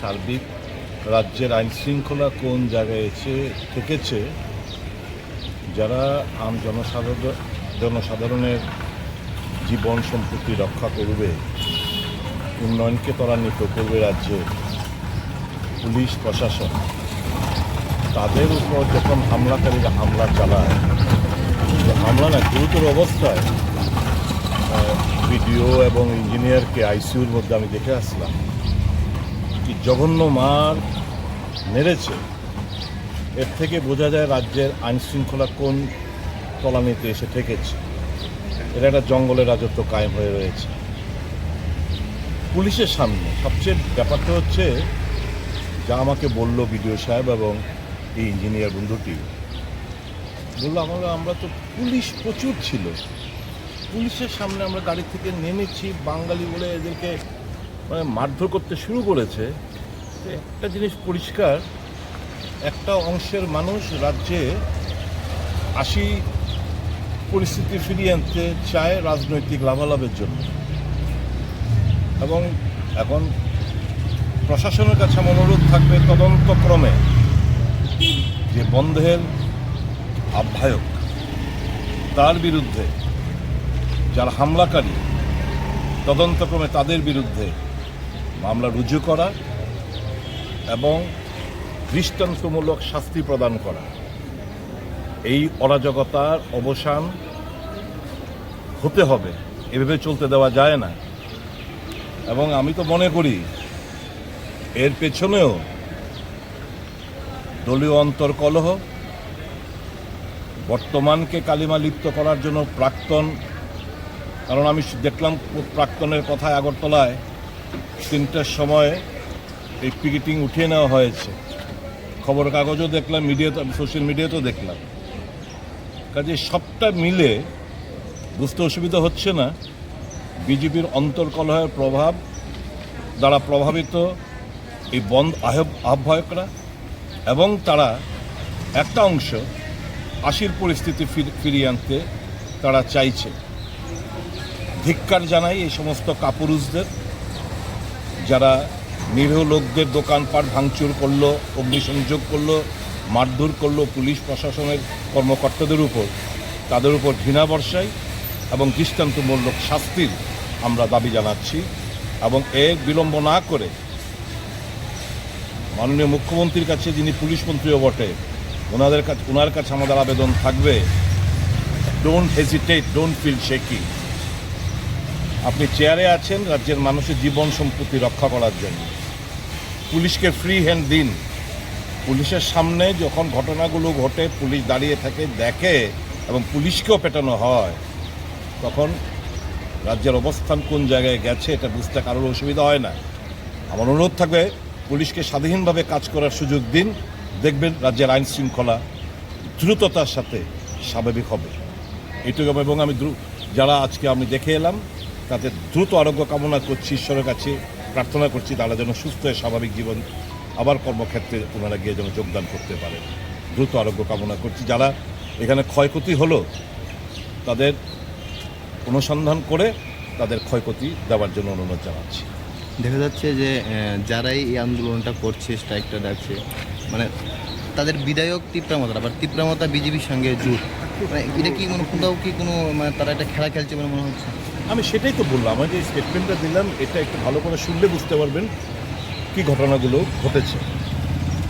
সার্বিক রাজ্যের আইন শৃঙ্খলা কোন জায়গায় এসে থেকেছে, যারা আম জনসাধারণ জনসাধারণের জীবন সম্পত্তি রক্ষা করবে, উন্নয়নকে ত্বরান্বিত করবে রাজ্যে পুলিশ, প্রশাসন, তাদের উপর যখন হামলাকারীরা হামলা চালায় হামলা না, গুরুতর অবস্থায় ভিডিও এবং ইঞ্জিনিয়ারকে আইসিইউর মধ্যে আমি দেখে আসলাম। কি জঘন্য মার মেরেছে? এর থেকে বোঝা যায় রাজ্যের আইন শৃঙ্খলা কোন তলানিতে এসে ঠেকেছে। এটা একটা জঙ্গলের রাজত্ব কায়েম হয়ে রয়েছে। পুলিশের সামনে সবচেয়ে ব্যাপারটা হচ্ছে, যা আমাকে বলল বিডিও সাহেব এবং এই ইঞ্জিনিয়ার বন্ধুটি। বলল আমরা আমরা তো পুলিশ প্রচুর ছিল। পুলিশের সামনে আমরা গাড়ি থেকে নেমেছি, বাঙালি বলে এদেরকে মানে মারধর করতে শুরু করেছে একটা জিনিস পরিষ্কার, একটা অংশের মানুষ রাজ্যে আশি পরিস্থিতি ফিরিয়ে আনতে চায় রাজনৈতিক লাভালাভের জন্য। এবং এখন প্রশাসনের কাছে অনুরোধ থাকবে তদন্তক্রমে যে বন্ধের আহ্বায়ক, তার বিরুদ্ধে যারা হামলাকারী, তদন্তক্রমে তাদের বিরুদ্ধে মামলা রুজু করা এবং দৃষ্টান্তমূলক শাস্তি প্রদান করা। এই অরাজকতার অবসান হতে হবে, এভাবে চলতে দেওয়া যায় না। এবং আমি তো মনে করি, এর পেছনেও দলীয় অন্তর্কলহ, বর্তমানকে কালিমা লিপ্ত করার জন্য প্রাক্তন, কারণ আমি দেখলাম প্রাক্তনের কথায় আগরতলায় তিনটার সময় এই পিকেটিং উঠিয়ে নেওয়া হয়েছে। খবর কাগজও দেখলাম মিডিয়াতে সোশ্যাল মিডিয়াতেও দেখলাম। কাজে সবটা মিলে বুঝতে অসুবিধা হচ্ছে না। বিজেপির অন্তর্কলহের প্রভাব দ্বারা প্রভাবিত এই বন্ধ আহ্ব- আহ্বায়করা এবং তারা একটা অংশ আশির পরিস্থিতি ফির- ফিরিয়ে আনতে তারা চাইছে। ধিক্কার জানাই এই সমস্ত কাপুরুষদের। যারা নিরীহ লোকদের দোকানপাট ভাঙচুর করল, অগ্নিসংযোগ করল, মারধর করল পুলিশ প্রশাসনের কর্মকর্তাদের উপর, তাদের উপর ঘৃণা বর্ষায় এবং দৃষ্টান্তমূলক শাস্তির আমরা দাবি জানাচ্ছি এবং এর বিলম্ব না করে মাননীয় মুখ্যমন্ত্রীর কাছে যিনি পুলিশ মন্ত্রীও বটে, ওনাদের কাছে ওনার কাছে আমাদের আবেদন থাকবে। Don't hesitate don't feel shaky আপনি চেয়ারে আছেন রাজ্যের মানুষের জীবন সম্পত্তি রক্ষা করার জন্য। পুলিশকে ফ্রি হ্যান্ড দিন। পুলিশের সামনে যখন ঘটনাগুলো ঘটে, পুলিশ দাঁড়িয়ে থাকে, দেখে এবং পুলিশকেও পেটানো হয়, তখন রাজ্যের অবস্থান কোন জায়গায় গেছে এটা বুঝতে কারোর অসুবিধা হয় না। আমার অনুরোধ থাকবে, পুলিশকে স্বাধীনভাবে কাজ করার সুযোগ দিন। দেখবেন রাজ্যের আইন শৃঙ্খলা দ্রুততার সাথে স্বাভাবিক হবে। এইটুকু এবং আমি যারা আজকে আমি দেখে এলাম তাদের দ্রুত আরোগ্য কামনা করছি, ঈশ্বরের কাছে প্রার্থনা করছি তারা যেন সুস্থ হয়ে স্বাভাবিক জীবন আবার কর্মক্ষেত্রে ওনারা গিয়ে যেন যোগদান করতে পারে দ্রুত আরোগ্য কামনা করছি। যারা এখানে ক্ষয়ক্ষতি হলো, তাদের অনুসন্ধান করে তাদের ক্ষয়ক্ষতি দেওয়ার জন্য অনুরোধ জানাচ্ছি। দেখা যাচ্ছে যে যারাই এই আন্দোলনটা করছে, স্ট্রাইকটা ডাকছে মানে তাদের বিধায়ক তিপ্রামতা আবার তিপ্রামতা বিজেপির সঙ্গে জোট মানে এটা কি কোনো কোথাও কি কোনো মানে তারা একটা খেলা খেলছে বলে মনে হচ্ছে? আমি সেটাই তো বললাম আমি যে স্টেটমেন্টটা দিলাম এটা একটু ভালো করে শুনলে বুঝতে পারবেন কি ঘটনাগুলো ঘটেছে।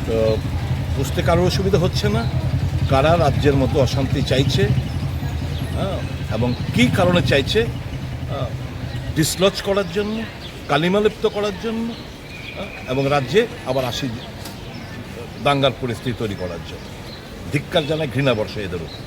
তো বুঝতে কারোর অসুবিধা হচ্ছে না কারা রাজ্যের মতো অশান্তি চাইছে হ্যাঁ, এবং কি কারণে চাইছে ডিসলজ করার জন্য কালিমালিপ্ত করার জন্য হ্যাঁ, এবং রাজ্যে আবার আসি দাঙ্গার পরিস্থিতি তৈরি করার জন্য। ধিক্কার জানায় ঘৃণা বর্ষা এদের উপর।